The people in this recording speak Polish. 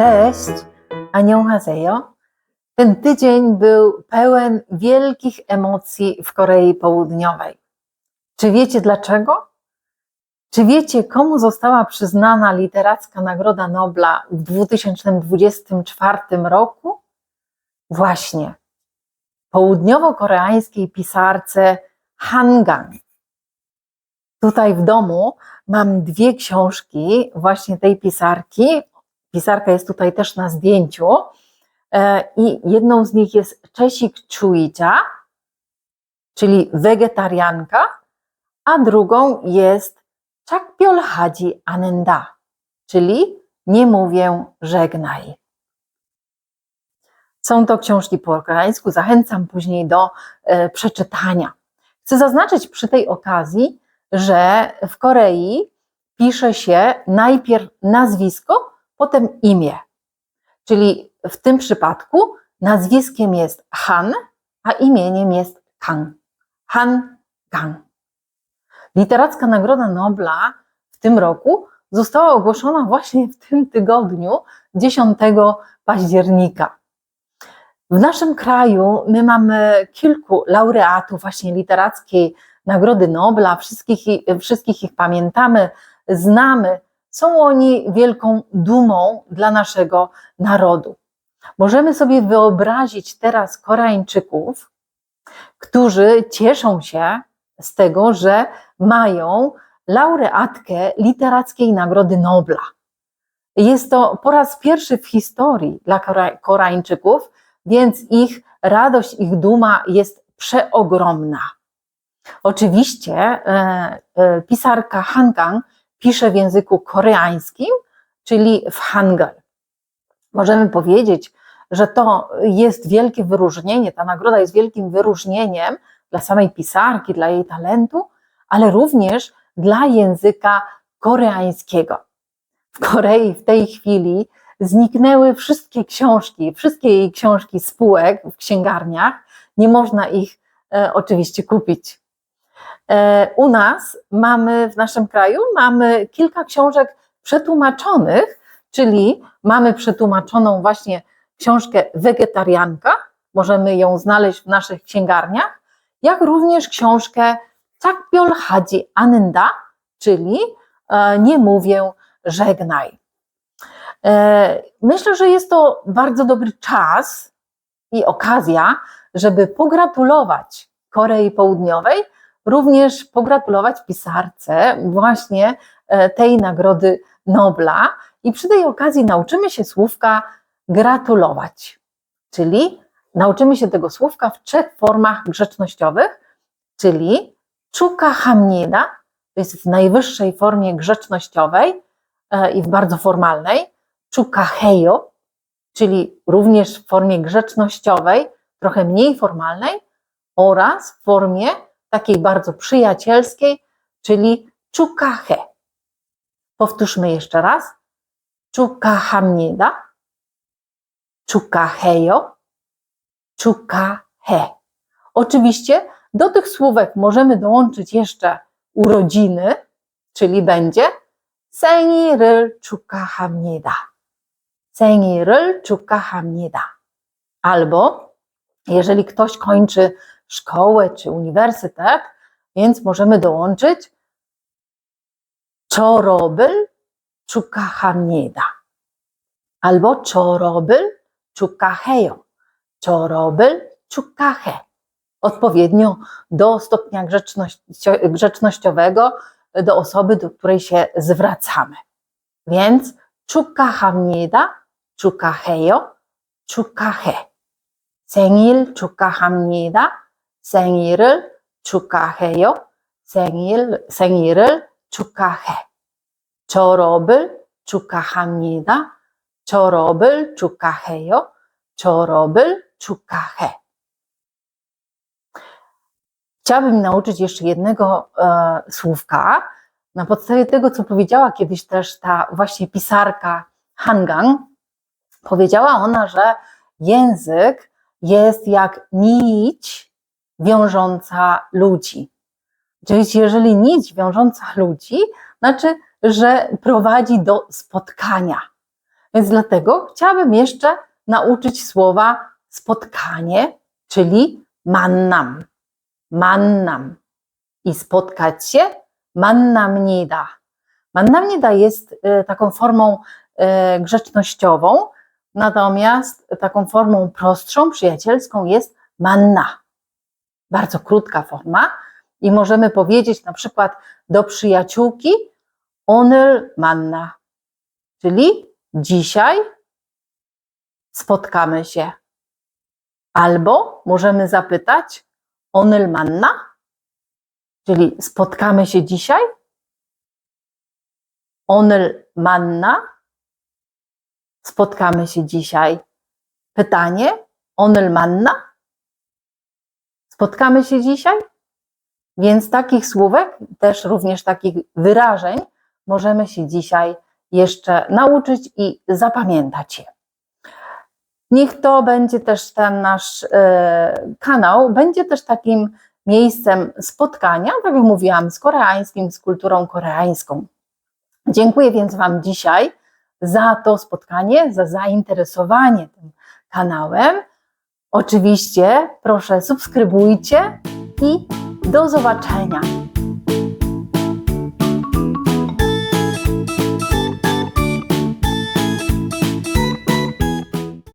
Cześć, Aniohazejo. Ten tydzień był pełen wielkich emocji w Korei Południowej. Czy wiecie dlaczego? Czy wiecie, komu została przyznana Literacka Nagroda Nobla w 2024 roku? Właśnie południowo-koreańskiej pisarce Han Tutaj w domu mam dwie książki właśnie tej pisarki, Pisarka jest tutaj też na zdjęciu. E, I jedną z nich jest Czesik Czujcia, czyli wegetarianka, a drugą jest Czakpiol Hadzi Anenda, czyli nie mówię żegnaj. Są to książki po koreańsku, zachęcam później do e, przeczytania. Chcę zaznaczyć przy tej okazji, że w Korei pisze się najpierw nazwisko, potem imię. Czyli w tym przypadku nazwiskiem jest Han, a imieniem jest Kang. Han Kang. Literacka Nagroda Nobla w tym roku została ogłoszona właśnie w tym tygodniu, 10 października. W naszym kraju my mamy kilku laureatów właśnie literackiej Nagrody Nobla, wszystkich, wszystkich ich pamiętamy, znamy. Są oni wielką dumą dla naszego narodu. Możemy sobie wyobrazić teraz Koreańczyków, którzy cieszą się z tego, że mają laureatkę literackiej Nagrody Nobla. Jest to po raz pierwszy w historii dla Koreańczyków, więc ich radość, ich duma jest przeogromna. Oczywiście e, e, pisarka Hangang pisze w języku koreańskim, czyli w Hangul. Możemy powiedzieć, że to jest wielkie wyróżnienie, ta nagroda jest wielkim wyróżnieniem dla samej pisarki, dla jej talentu, ale również dla języka koreańskiego. W Korei w tej chwili zniknęły wszystkie książki, wszystkie jej książki spółek w księgarniach, nie można ich e, oczywiście kupić. E, u nas mamy, w naszym kraju, mamy kilka książek przetłumaczonych, czyli mamy przetłumaczoną właśnie książkę Wegetarianka, możemy ją znaleźć w naszych księgarniach, jak również książkę Takbiol Hadzi Anenda, czyli e, Nie mówię żegnaj. E, myślę, że jest to bardzo dobry czas i okazja, żeby pogratulować Korei Południowej, również pogratulować pisarce właśnie e, tej Nagrody Nobla. I przy tej okazji nauczymy się słówka gratulować, czyli nauczymy się tego słówka w trzech formach grzecznościowych, czyli czuka hamnida, to jest w najwyższej formie grzecznościowej e, i w bardzo formalnej, chukaheyo, czyli również w formie grzecznościowej, trochę mniej formalnej, oraz w formie takiej bardzo przyjacielskiej, czyli chukahe. Powtórzmy jeszcze raz. Chukahamnida, chukaheyo, chukahe. Oczywiście do tych słówek możemy dołączyć jeszcze urodziny, czyli będzie 생일을 축하합니다. 생일을 축하합니다. Albo jeżeli ktoś kończy szkołę czy uniwersytet, więc możemy dołączyć 졸업을 축하합니다. albo 졸업을 축하해요. 졸업을 축하해. Odpowiednio do stopnia grzecznościowego, do osoby, do której się zwracamy. Więc 축하합니다. 축하해요. 축하해. 생일 축하합니다. 생일을 축하해요. 생일, 생일을 축하해. 졸업을 축하합니다. 졸업을 축하해요. 졸업을 축하해. Chciałabym nauczyć jeszcze jednego e, słówka na podstawie tego, co powiedziała kiedyś też ta właśnie pisarka Hangang, powiedziała ona, że język jest jak nić wiążąca ludzi. Czyli jeżeli nić wiążąca ludzi, znaczy, że prowadzi do spotkania. Więc dlatego chciałabym jeszcze nauczyć słowa spotkanie, czyli mannam. Mannam. I spotkać się mannamnida. Mannamnida jest y, taką formą y, grzecznościową, natomiast taką formą prostszą, przyjacielską jest manna bardzo krótka forma i możemy powiedzieć na przykład do przyjaciółki Onel Manna, czyli dzisiaj spotkamy się. Albo możemy zapytać Onel Manna, czyli spotkamy się dzisiaj. Onel Manna, spotkamy się dzisiaj. Pytanie Onel Manna, spotkamy się dzisiaj. Więc takich słówek, też również takich wyrażeń, możemy się dzisiaj jeszcze nauczyć i zapamiętać je. Niech to będzie też ten nasz e, kanał, będzie też takim miejscem spotkania, tak jak mówiłam, z koreańskim, z kulturą koreańską. Dziękuję więc Wam dzisiaj za to spotkanie, za zainteresowanie tym kanałem. Oczywiście proszę subskrybujcie i do zobaczenia.